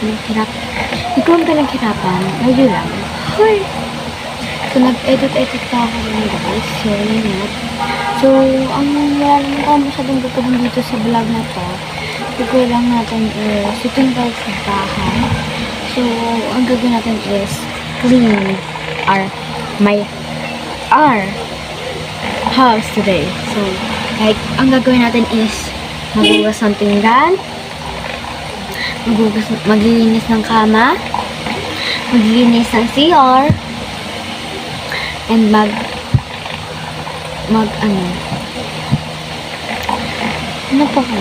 pinaghirap. Ko ang pinaghirapan. Medyo lang. Hoy! So, nag-edit-edit pa ako ng guys. So, yun nga. So, ang wala naman ako masyadong gagawin dito sa vlog na to. Siguro lang natin is, sitting guys sa bahay. So, ang gagawin natin is, clean our, my, our house today. So, like, ang gagawin natin is, maghugas ng pinggan, maghugas, maglilinis ng kama, maglilinis ng CR, and mag, mag, ano, ano pa ko?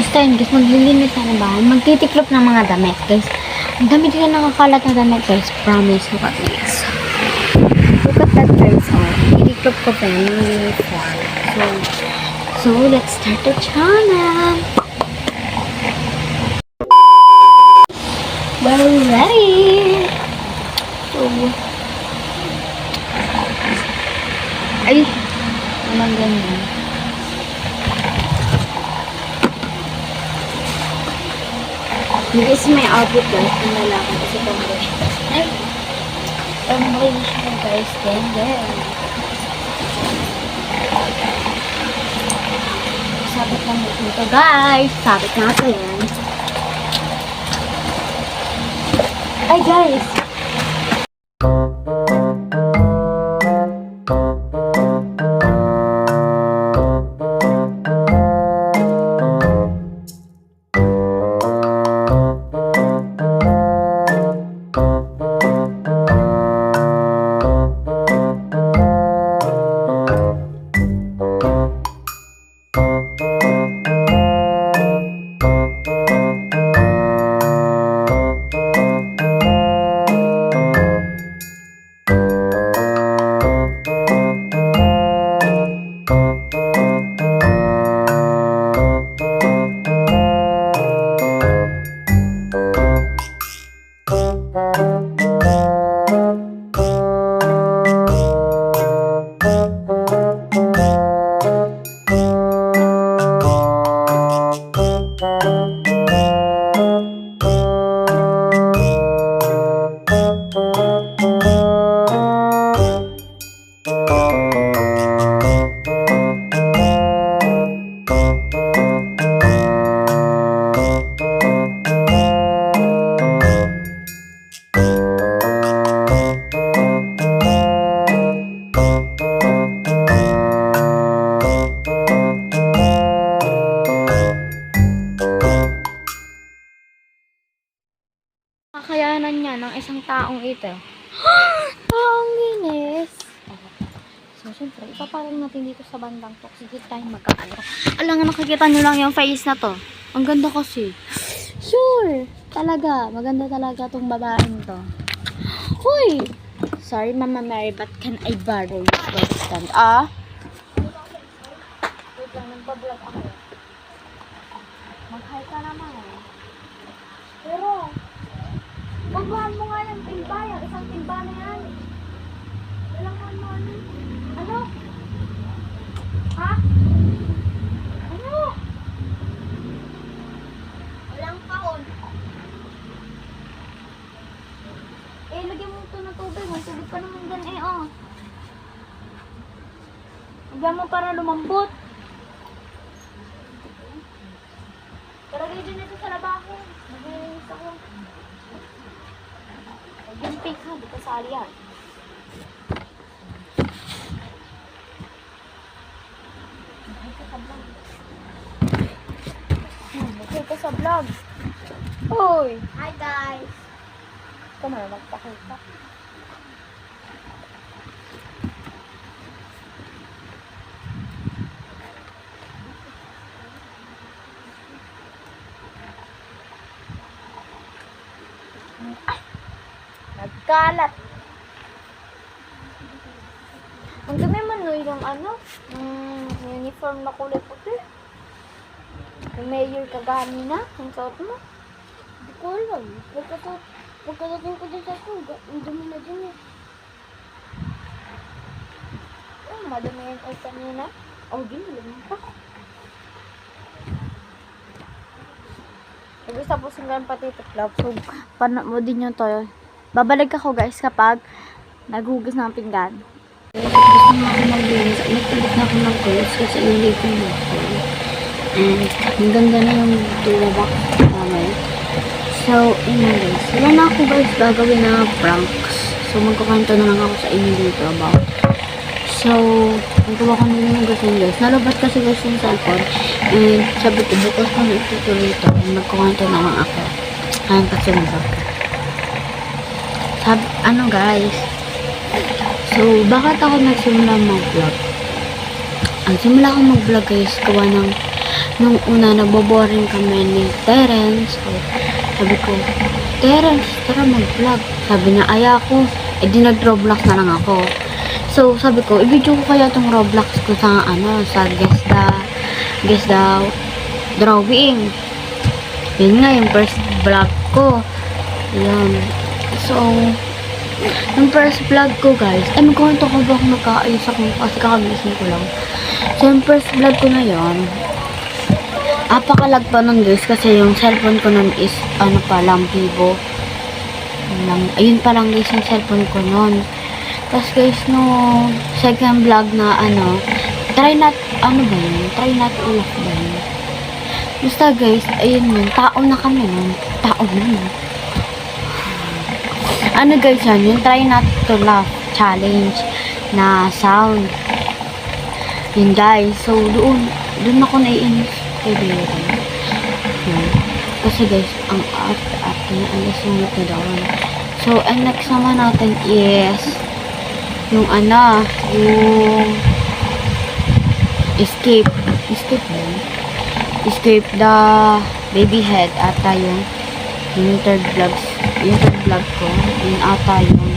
Basta yun, guys, maglilinis ako bahay, magtitiklop ng mga damit, guys. Ang dami din na nakakalat na damit, guys. Promise, look at this. Look at that, guys. Oh, titiklop ko pa maglilinis ko. So, so, let's start the channel. We're ready. So, ay, naman ganyan. Is my outfit guys, ang lalaki kasi tomboy. Ay, tomboy siya guys, ganda. Sabit lang dito guys, sabit natin. Ay guys, Nakikita nyo lang yung face na to. Ang ganda kasi. Sure! Talaga, maganda talaga tong babaeng to. Hoy! Sorry, Mama Mary, but can I borrow your webstand? Ah? Wait lang, nagpa-vlog ako. Mag-hi ka naman. Pero, Babahan mo nga yung timba, yung isang timba na yan. Walang ano, ano. Ano? Ha? Walang paon. Eh, lagyan mo ito ng tubig. May tubig pa naman dyan eh, oh. Lagyan mo para lumambot. Talagay din ito sa labahin. Naglinis ako. Yung fake ha, di ka sali yan. Bakit ka sa vlog? Hmm, bakit ka sa vlog? Hoy! Hi guys! Ikaw na magpakita. Nagkalat. Ang dumi man no, yung ano, yung uniform na kulay puti. Yung mayor kagani na, yung suot mo. Hindi ko alam. Pagkata- Pagkatating ko din sa school, ang dumi na din eh. Oh, madami yan ay kanina. Oh, di, malamang pa. Guys, tapusin yung potato club. So, panoodin nyo to. Babalik ako guys kapag naghugas ng pinggan. Gusto na ako maglinis. Nagpalit na ako ng clothes kasi na ako. Ang ganda na yung tulabak namin. So, yun na guys. Wala na ako guys gagawin na pranks. So, magkukwento na lang ako sa inyo dito about. So, nagawa ko nila ng gusto guys. Nalabat kasi guys yung cellphone. And, sabi ko, bukas ko na ito. And, magkukwento na lang ako. Ayun kasi mag Sabi, ano guys. So, bakit ako nagsimula mag-vlog? Ang simula ko mag-vlog guys, gawa ng nung una nagboboring kami ni Terence. So, sabi ko, Terence, tara mag-vlog. Sabi niya, ay ako. Eh di nag-Roblox na lang ako. So, sabi ko, i-video ko kaya tong Roblox ko sa ano, sa guess the, guess the drawing. Yun nga, yung first vlog ko. Yan. So, yung first vlog ko guys, ay magkwento ko ba kung nagkaayos ako kasi kakagising ko lang. So yung first vlog ko na yon apakalag pa nun guys kasi yung cellphone ko nun is ano pa lang Vivo. Lang, ayun pa lang guys yung cellphone ko nun. Tapos guys no second vlog na ano, try not, ano ba yun? Try not laugh ba yun? Basta guys, ayun yun, tao na kami nun. Tao na yun. Ano guys yan? Yung try not to laugh challenge na sound. Yun guys. So doon, doon ako naiinis kay Bea. Yun. Kasi guys, ang art-art na ang nasunod na doon. So, and next naman natin is yung ano, yung escape. Escape ba? Escape the baby head ata yung yung third vlogs yung third vlog ko yun ata yun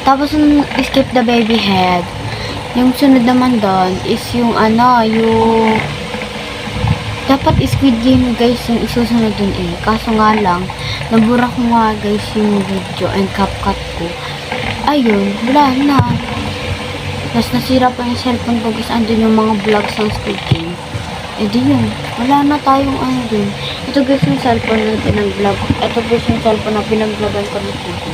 tapos yung escape the baby head yung sunod naman doon is yung ano yung dapat squid game guys yung isusunod dun eh kaso nga lang nabura ko nga guys yung video and CapCut ko ayun wala na tapos nasira pa yung cellphone ko guys andun yung mga vlogs ng squid game eh di yun, wala na tayong ano. Ito guys yung cellphone na pinag-vlog. Ito guys yung cellphone na pinag-vlogan ko ng TV.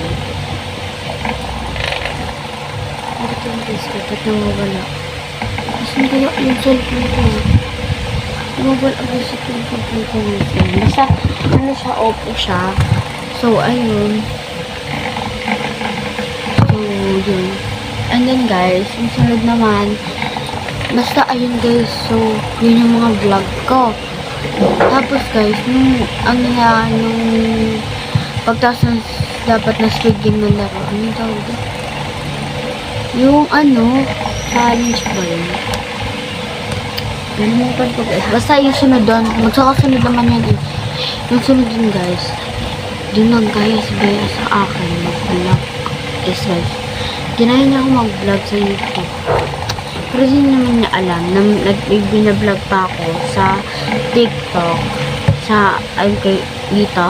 Ito yung guys ko, ba't nawawala? Kasi yung cellphone ko. Guys ito yung ko ngayon. Basta, ano siya, Oppo siya. So, ayun. So, yun. And then guys, yung sunod naman, Basta ayun guys, so yun yung mga vlog ko. Tapos guys, nung ang nga, nung pagtaas ng dapat na Squid Game na laro, ano yung tawag? Yung ano, challenge ba yun? Nalimutan ko guys. Basta yung sunod doon, magsakasunod naman yan eh. Yung sunod dun guys, dun naggaya si Bea sa akin, mag-vlog. Yes guys, ginaya niya ako mag-vlog sa YouTube. Pero hindi naman niya alam na nag-binablog pa ako sa TikTok, sa MK dito,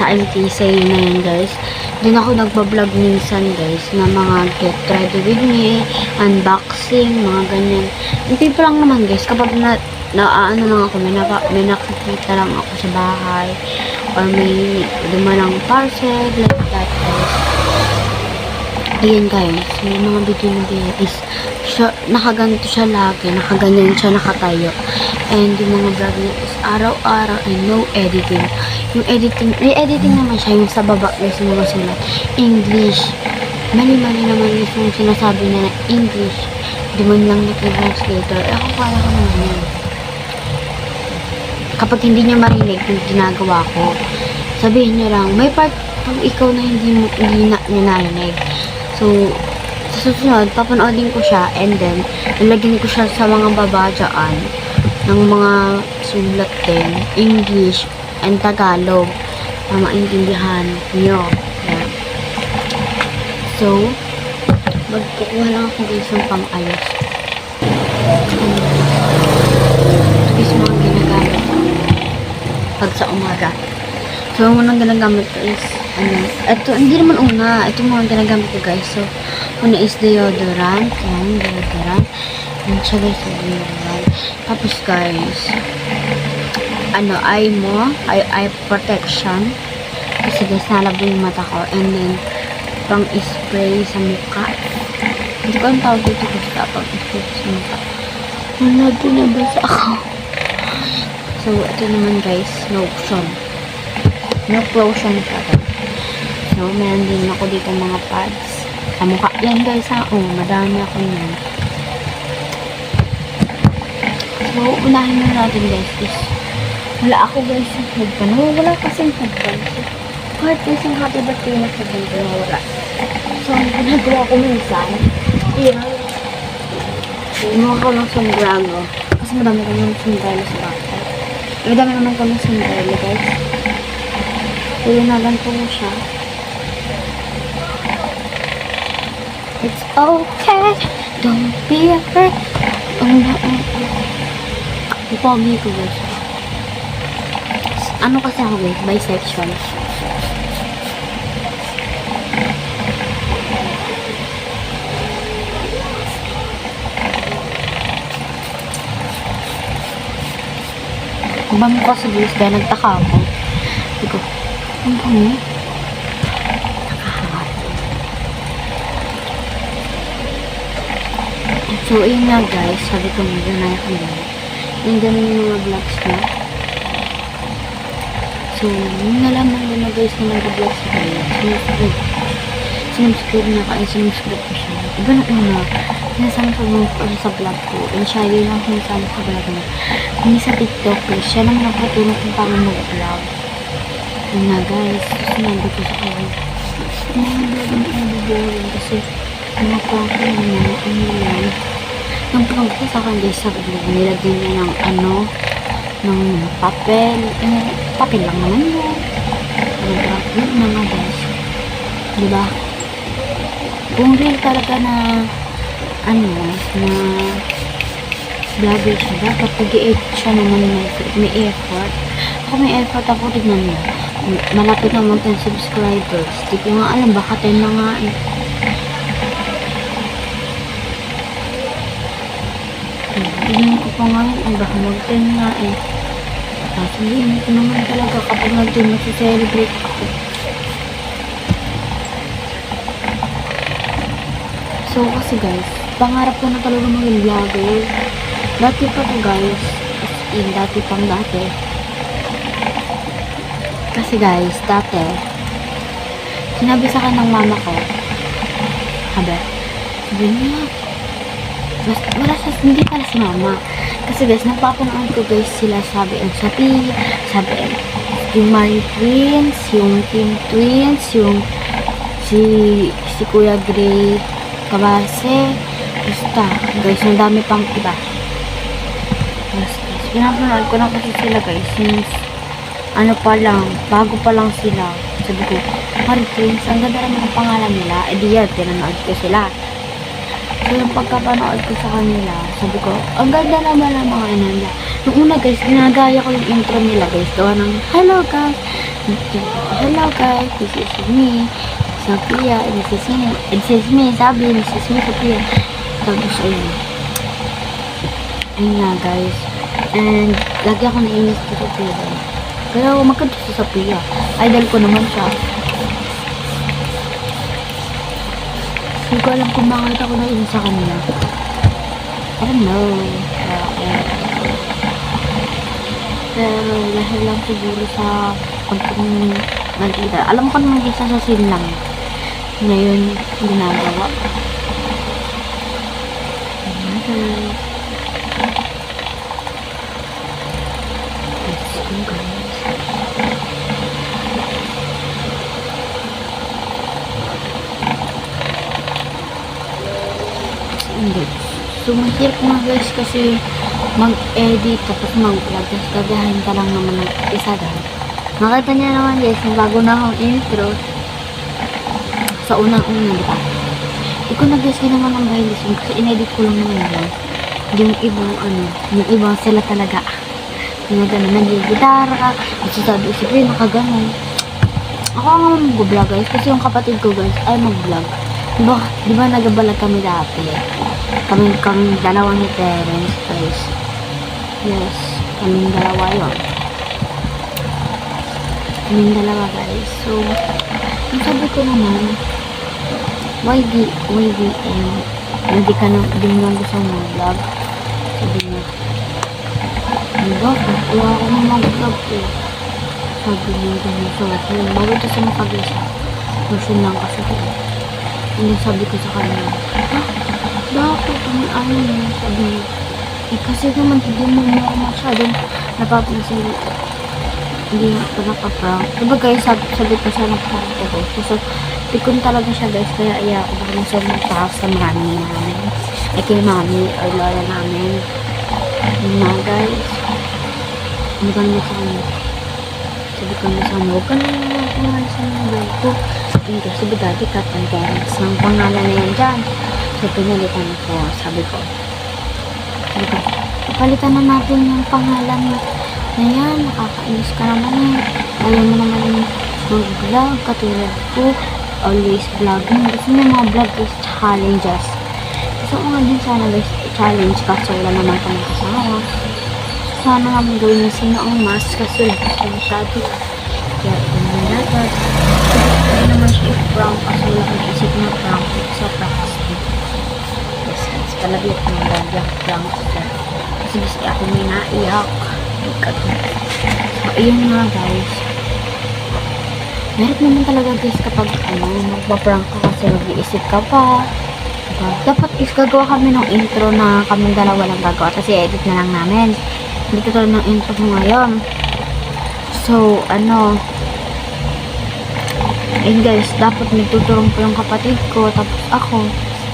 sa MK say na yun guys. Doon ako nagbablog minsan guys na mga get ready with me, unboxing, mga ganyan. Hindi pa lang naman guys, kapag na, na ano lang ako, may, naka, may nakikita lang ako sa bahay, or may dumalang parcel, like that guys. Ayan guys, may mga video na din is siya, nakaganto siya lagi, nakaganyan siya, nakatayo. And yung mga vlog niya araw-araw and no editing. Yung editing, may editing naman siya yung sa baba guys yung mga sulat. English. Mali-mali naman guys yung sinasabi na na English. Di man lang nakitranslator. Eh ako kaya ko naman yan. Kapag hindi niya marinig yung ginagawa ko, sabihin niyo lang, may part pag ikaw na hindi mo hindi na niya narinig. So, sa susunod, papanoodin ko siya and then, lalagyan ko siya sa mga baba ng mga sulat din, English and Tagalog na maintindihan niyo. Yan. So, magkukuha lang ako ng pang-ayos. Ito guys mga ginagamit pag sa umaga. So, ang unang ginagamit ko is, ano, ito, hindi naman una, ito mga ginagamit ko guys. So, una is deodorant, yan, deodorant. Yan siya guys, deodorant. Tapos guys, ano, eye mo, eye, eye protection. Kasi guys, nalabo yung mata ko. And then, pang spray sa mukha. Hindi ko ang tawag dito basta pang spray sa mukha. Wala, binabasa ako. So, ito naman guys, lotion. Milk lotion siya to. So, meron din ako dito mga pads. Sa mukha. Yan guys ha. Oh, madami ako yan. So, unahin na natin guys is wala ako guys yung headband. Oh, wala kasi yung headband. So, kahit guys yung happy birthday na headband ko wala. So, ang ginagawa ko minsan, yan. Inuha ko ng sombrero. Kasi madami ko ng sombrero sa bahay. Madami naman ko ng sombrero guys. Yun na lang po siya. Okay. Don't be afraid. Ang na, ang, ang pogi ko guys. Ano kasi ako guys? Bisexual. Ang bango kasi guys, kaya nagtaka ako. Sabi ko, ang bango? So, yun nga guys, sabi ko na ako na. Yung ganun yung mga vlogs ko. So, yung nalaman ko na guys na nag-vlog sa kanya, sinuscribe. Sinuscribe niya ka, ay sinuscribe ko siya. Iba na una, sinasama sa vlog ko sa vlog ko. And siya, yun ang sinasama sa vlog niya. Hindi sa TikTok eh, siya naman nagpatulong kung paano mag-vlog. Yun nga guys, sinabi ko sa kanya. Mga vlog na nabiboring kasi mga prank ko naman, ano yan. Yung prank sa guys, sabi ko, nilagyan niya ng ano, ng papel. Eh, papel lang naman yun. Yung prank yun mga guys. Diba? Kung real talaga na, ano, na vlogger siya, dapat nag-i-edit siya naman may, may effort. Ako may effort ako, tignan mo. Malapit na 1,000 subscribers. Di ko nga alam, baka 10 na nga eh. Tignan ko pa nga yun, ay baka mag-10 nga eh. Tapos hindi ko naman talaga kapag nag-10 celebrate ako. So kasi guys, pangarap ko na talaga maging vlogger. Dati pa to guys, as in dati pang dati. Kasi guys, dati, sinabi sa akin ng mama ko, sabi, sabi niya, Basta, wala siya, hindi pala si mama. Kasi guys, napapanood ko guys sila sabi ang Shopee, sabi yung Marie Twins, yung Team Twins, yung si, si Kuya Gray Kabase, basta, guys, ang dami pang iba. Basta, pinapanood ko na kasi sila guys, since, ano pa lang, bago pa lang sila. Sabi ko, Marie Twins, ang ganda naman ang pangalan nila, edi yan, pinanood ko sila. Yung pagkapanood ko sa kanila, sabi ko, ang ganda naman ng mga inanda. Nung una guys, ginagaya ko yung intro nila guys. Gawa ng, hello guys, hello guys, this is me, Sophia, this is me, this is me, sabi, this is me, Sophia. Tapos, ayun. Ayun nga guys. And, lagi ako nainis kay Sophia. Kaya ako magkanta si Sophia. Idol ko naman siya. Hindi ko alam kung bakit ako nainis sa kanya. I don't know. Bakit? Pero dahil lang siguro sa pagkong nagkita. Alam ko naman isa sa sin lang. Ngayon, ginagawa. Another. Let's go guys. Hindi. So, mahirap nga guys kasi mag-edit tapos mag-vlog tapos gagahin ka lang naman ng isa dahil. Makita niya naman guys, yung bago na akong intro sa unang-una, di ba? Ko na guys ginawa ng scenes kasi inedit ko lang naman yun. Yung ibang ano, yung ibang sila talaga. Yung gano'n, nag-gitara ka, magsasabi ko, sige, nakaganon. Ako nga mag-vlog guys kasi yung kapatid ko guys ay mag-vlog. Di ba, di ba nagabalag kami dati? Kami, kami dalawa ni Terence guys. Yes, kaming dalawa yun. Kaming dalawa guys. So, ang sabi ko naman, why di, why di, um, hindi ka na, di mo gusto mag-vlog. Sabi niya, ba? Wala ako na mag-vlog eh. Sabi niya, ganyan sa akin. Bago ito sa makagisa. Version lang kasi ko. Hindi sabi ko sa kanya, ah, bakit? Ang ano yun? Sabi eh, kasi naman hindi mo mo masyadong napapansin hindi ako nakaprank. Diba guys, sabi, sabi ko siya nakaprank ko. So, pikon talaga siya guys. Kaya iya ako baka nasa magpahas sa mami namin. Eh, kay mami or lola namin. Yun na guys. Ang ganda sa kanya. Sabi ko na sa kanya, huwag ka na naman kumain sa mga vlog ko. Hindi, sabi dati cut and parents. Ang pangalan na yan dyan. So, pinalitan ko. Sabi ko, sabi ko, palitan na natin yung pangalan na na yan, nakakainis ka naman eh. Ayaw mo naman mag-vlog, katulad ko, always vlogging. Gusto yung mga vlog is challenges. Gusto ko nga din sana guys, challenge kaso wala naman kami kasama. Sana naman gawin yung sino ang mas kasi gusto masyado. Dapat. Hindi naman siya i-prank kasi wala kang isip na prank sa practice din. Yes, guys, palagay ko ng dahil prank siya. Kasi gusto ako may naiyak. So, ayun nga guys. Meron naman talaga guys kapag ano, magpa-prank ka kasi mag-iisip ka pa. Dapat is gagawa kami ng intro na kami dalawa lang gagawa kasi edit na lang namin. Hindi katulad ng intro ko ngayon. So, ano, ayun guys, dapat nagtuturong po yung kapatid ko, tapos ako,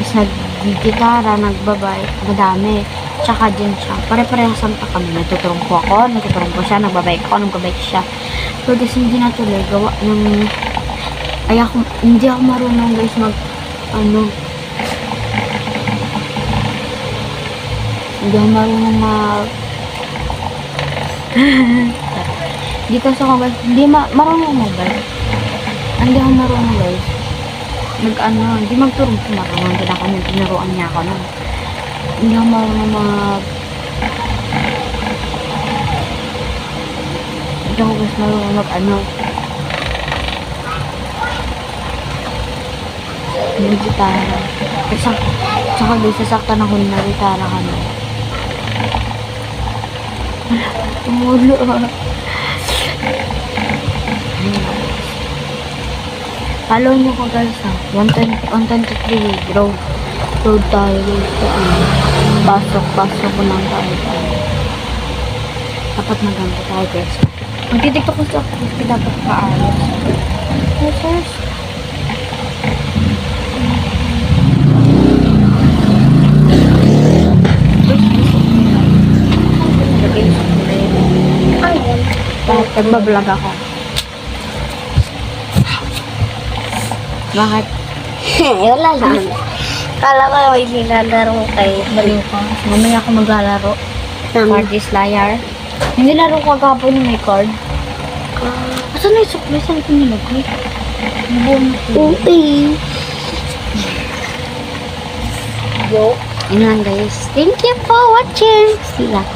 is nag-gitara, nagbabay, madami. Tsaka din siya. Pare-parehas pa kami. Nagtuturong po ako, nagtuturong po siya, nagbabay ako, nagbabay siya. Pero guys, hindi natuloy. Gawa ng... Ay ako, hindi ako marunong guys mag... Ano... Hindi ako marunong mag... Hindi kasi ako guys, hindi ma marunong guys. Hindi ako marunong guys. Nag ano, hindi magturong marunong. Hindi ako nang tinuruan niya ako nun. Hindi ako marunong mag... Hindi ako guys marunong mag ano. Mag gitara. Kasi, tsaka guys, sasaktan ako na gitara kami. Tumulo ah. Follow nyo ko guys ha. 120 123 road. Road tayo guys. Ano. Pasok, pasok ko lang tayo tayo. Dapat maganda tayo guys. Magtitiktok ko sa kasi dapat paayos. Yes, yes. Ay, nagbablog ako? Bakit? wala lang. Kala ko may nilalaro kayo. Baliw ka. Mamaya ako maglalaro. Nam- Card is liar. Hindi laro ko kagapon yung may card. Asan na yung supply? Saan ko nilagay? Buong Uy. Yo. Yun lang guys. Thank you for watching. See ya.